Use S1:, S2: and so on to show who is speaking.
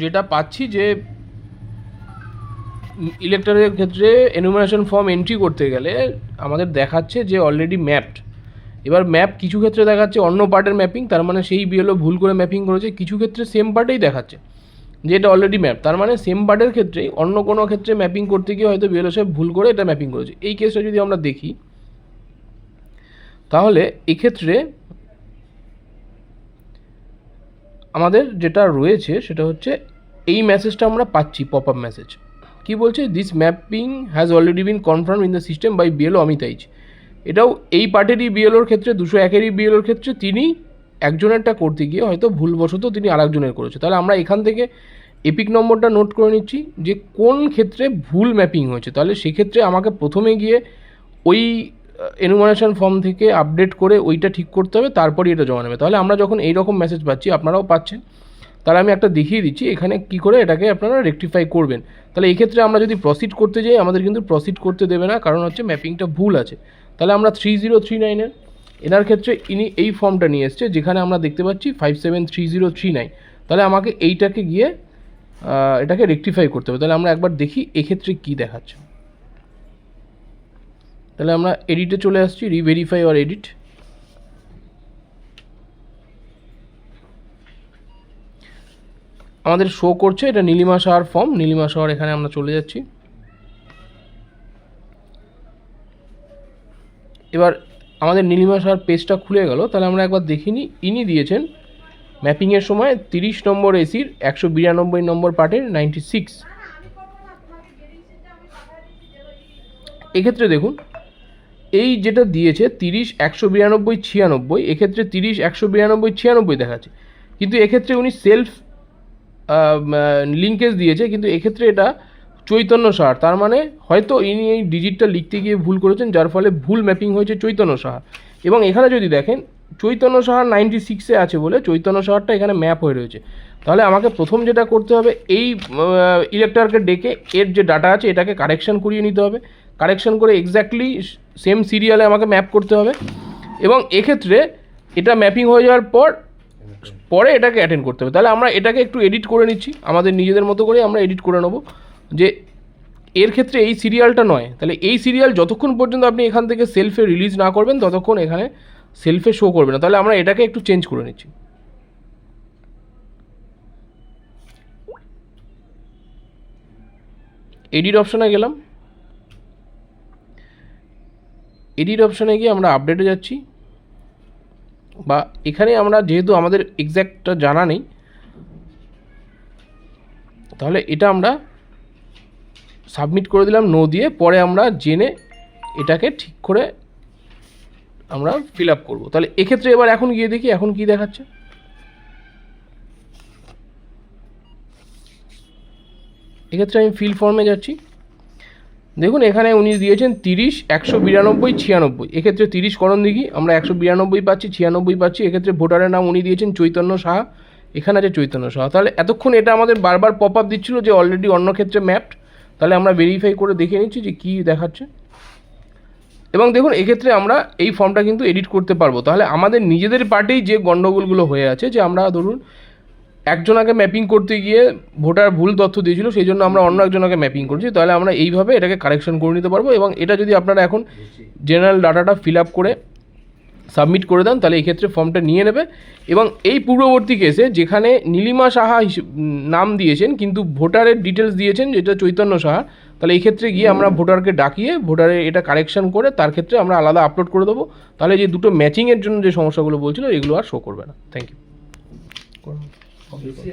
S1: যেটা পাচ্ছি যে ইলেকটরের ক্ষেত্রে এনুমারেশন ফর্ম এন্ট্রি করতে গেলে আমাদের দেখাচ্ছে যে অলরেডি ম্যাপড এবার ম্যাপ কিছু ক্ষেত্রে দেখাচ্ছে, অন্য পার্টের ম্যাপিং তার মানে সেই বিএলও ভুল করে ম্যাপিং করেছে, কিছু ক্ষেত্রে সেম পার্টেই দেখাচ্ছে, যে এটা অলরেডি ম্যাপ তার মানে সেম পার্টের ক্ষেত্রেই অন্য কোনো ক্ষেত্রে ম্যাপিং করতে গিয়ে হয়তো বিএলও সাহেব ভুল করে এটা ম্যাপিং করেছে। এই কেসটা যদি আমরা দেখি, তাহলে এক্ষেত্রে আমাদের যেটা রয়েছে সেটা হচ্ছে এই মেসেজটা আমরা পাচ্ছি পপ আপ মেসেজ কী বলছে? This mapping has already been confirm in the system by BLO অমিতাইজ এটাও এই পার্টেরই বিএলওর ক্ষেত্রে, দুশো একেরই বিএলওর ক্ষেত্রে তিনি একজনেরটা করতে গিয়ে হয়তো ভুলবশত তিনি আরেকজনের করেছে। তাহলে আমরা এখান থেকে এপিক নম্বরটা নোট করে নিচ্ছি যে কোন ক্ষেত্রে ভুল ম্যাপিং হয়েছে। তাহলে সেক্ষেত্রে আমাকে প্রথমে গিয়ে ওই এনুমারেশন ফর্ম থেকে আপডেট করে ওইটা ঠিক করতে হবে, তারপরই এটা জমা নেবে। তাহলে আমরা যখন এই রকম মেসেজ পাচ্ছি, আপনারাও পাচ্ছেন। তাহলে আমি একটা দেখিয়ে দিচ্ছি, এখানে কি করে এটাকে আপনারা রেকটিফাই করবেন। তাহলে এই ক্ষেত্রে আমরা যদি প্রসিড করতে যাই, আমাদের কিন্তু প্রসিড করতে দেবে না, কারণ হচ্ছে ম্যাপিংটা ভুল আছে। তাহলে আমরা থ্রি জিরো থ্রি নাইনের এনার ক্ষেত্রে ইনি এই ফর্মটা নিয়ে এসছে, যেখানে আমরা দেখতে পাচ্ছি five seven three zero three nine তাহলে আমাকে এইটাকে গিয়ে এটাকে রেকটিফাই করতে হবে। তাহলে আমরা একবার দেখি এক্ষেত্রে কী দেখাচ্ছে। তাহলে আমরা এডিটে চলে আসছি রিভেরিফাই অর এডিট আমাদের শো করছে, এটা নীলিমা সাহার ফর্ম নীলিমা সাহার এখানে আমরা চলে যাচ্ছি। এবার আমাদের নীলিমা সাহার পেজটা খুলে গেল, তাহলে আমরা একবার দেখিনি, ইনি দিয়েছেন ম্যাপিংয়ের সময় তিরিশ নম্বর এসির একশো বিরানব্বই নম্বর পার্টের নাইনটি সিক্স এক্ষেত্রে দেখুন এই যেটা দিয়েছে তিরিশ, একশো বিরানব্বই, ছিয়ানব্বই, এক্ষেত্রে তিরিশ, একশো বিরানব্বই, ছিয়ানব্বই দেখাচ্ছে। কিন্তু এক্ষেত্রে উনি সেলফ লিঙ্কেজ দিয়েছে, কিন্তু এক্ষেত্রে এটা চৈতন্য সাহার তার মানে হয়তো ইনি এই ডিজিটটা লিখতে গিয়ে ভুল করেছেন, যার ফলে ভুল ম্যাপিং হয়েছে চৈতন্য সাহা এবং এখানে যদি দেখেন, চৈতন্য সাহার নাইনটি সিক্সে আছে বলে চৈতন্য সাহারটা এখানে ম্যাপ হয়ে রয়েছে। তাহলে আমাকে প্রথম যেটা করতে হবে, এই ইলেকট্রারকে ডেকে এর যে ডাটা আছে, এটাকে কারেকশন করিয়ে নিতে হবে। কারেকশন করে এক্স্যাক্টলি সেম সিরিয়ালে আমাকে ম্যাপ করতে হবে। এবং এক্ষেত্রে এটা ম্যাপিং হয়ে যাওয়ার পর, পরে এটাকে অ্যাটেন্ড করতে হবে। তাহলে আমরা এটাকে একটু এডিট করে নিচ্ছি। আমাদের নিজেদের মতো করে আমরা এডিট করে নেব। যে এর ক্ষেত্রে এই সিরিয়ালটা নয়। তাহলে এই সিরিয়াল যতক্ষণ পর্যন্ত আপনি এখান থেকে সেলফে রিলিজ না করবেন, ততক্ষণ এখানে সেলফে শো করবে না। তাহলে আমরা এটাকে একটু চেঞ্জ করে নিচ্ছি। এডিট অপশনে গেলাম। এডিট অপশনে গিয়ে আমরা আপডেটে যাচ্ছি। বা এখানে আমরা যেহেতু আমাদের এক্স্যাক্টটা জানা নেই, তাহলে এটা আমরা সাবমিট করে দিলাম নো দিয়ে, পরে আমরা জেনে এটাকে ঠিক করে আমরা ফিল আপ করব। তাহলে এক্ষেত্রে এবার এখন গিয়ে দেখি এখন কি দেখাচ্ছে। এক্ষেত্রে আমি ফিল ফর্মে যাচ্ছি। দেখুন, এখানে উনি দিয়েছেন তিরিশ, একশো বিরানব্বই, ছিয়ানব্বই। এক্ষেত্রে তিরিশ করণ দিঘি আমরা একশো বিরানব্বই পাচ্ছি, ছিয়ানব্বই পাচ্ছি, এক্ষেত্রে ভোটারের নাম উনি দিয়েছেন চৈতন্য সাহা। এখানে আছে চৈতন্য সাহা। তাহলে এতক্ষণ এটা আমাদের বারবার পপ আপ দিচ্ছিল যে অলরেডি অন্য ক্ষেত্রে ম্যাপড তাহলে আমরা ভেরিফাই করে দেখে নিচ্ছি যে কী দেখাচ্ছে। এবং দেখুন, এক্ষেত্রে আমরা এই ফর্মটা কিন্তু এডিট করতে পারব। তাহলে আমাদের নিজেদের পার্টেই যে গণ্ডগোলগুলো হয়ে আছে, যে আমরা ধরুন একজনাকে ম্যাপিং করতে গিয়ে ভোটার ভুল তথ্য দিয়েছিল, সেই জন্য আমরা অন্য একজনকে ম্যাপিং করছি, তাহলে আমরা এইভাবে এটাকে কারেকশন করে নিতে পারব এবং এটা যদি আপনারা এখন জেনারেল ডাটাটা ফিল আপ করে সাবমিট করে দেন, তাহলে এই ক্ষেত্রে ফর্মটা নিয়ে নেবে। এবং এই পূর্ববর্তী কেসে যেখানে নীলিমা সাহা নাম দিয়েছেন, কিন্তু ভোটারের ডিটেলস দিয়েছেন, যেটা চৈতন্য সাহা, তাহলে এই ক্ষেত্রে গিয়ে আমরা ভোটারকে ডাকিয়ে ভোটারের এটা কারেকশন করে তার ক্ষেত্রে আমরা আলাদা আপলোড করে দেবো। তাহলে যে দুটো ম্যাচিংয়ের জন্য যে সমস্যাগুলো বলছিল, এগুলো আর শো করবে না। Thank you 学习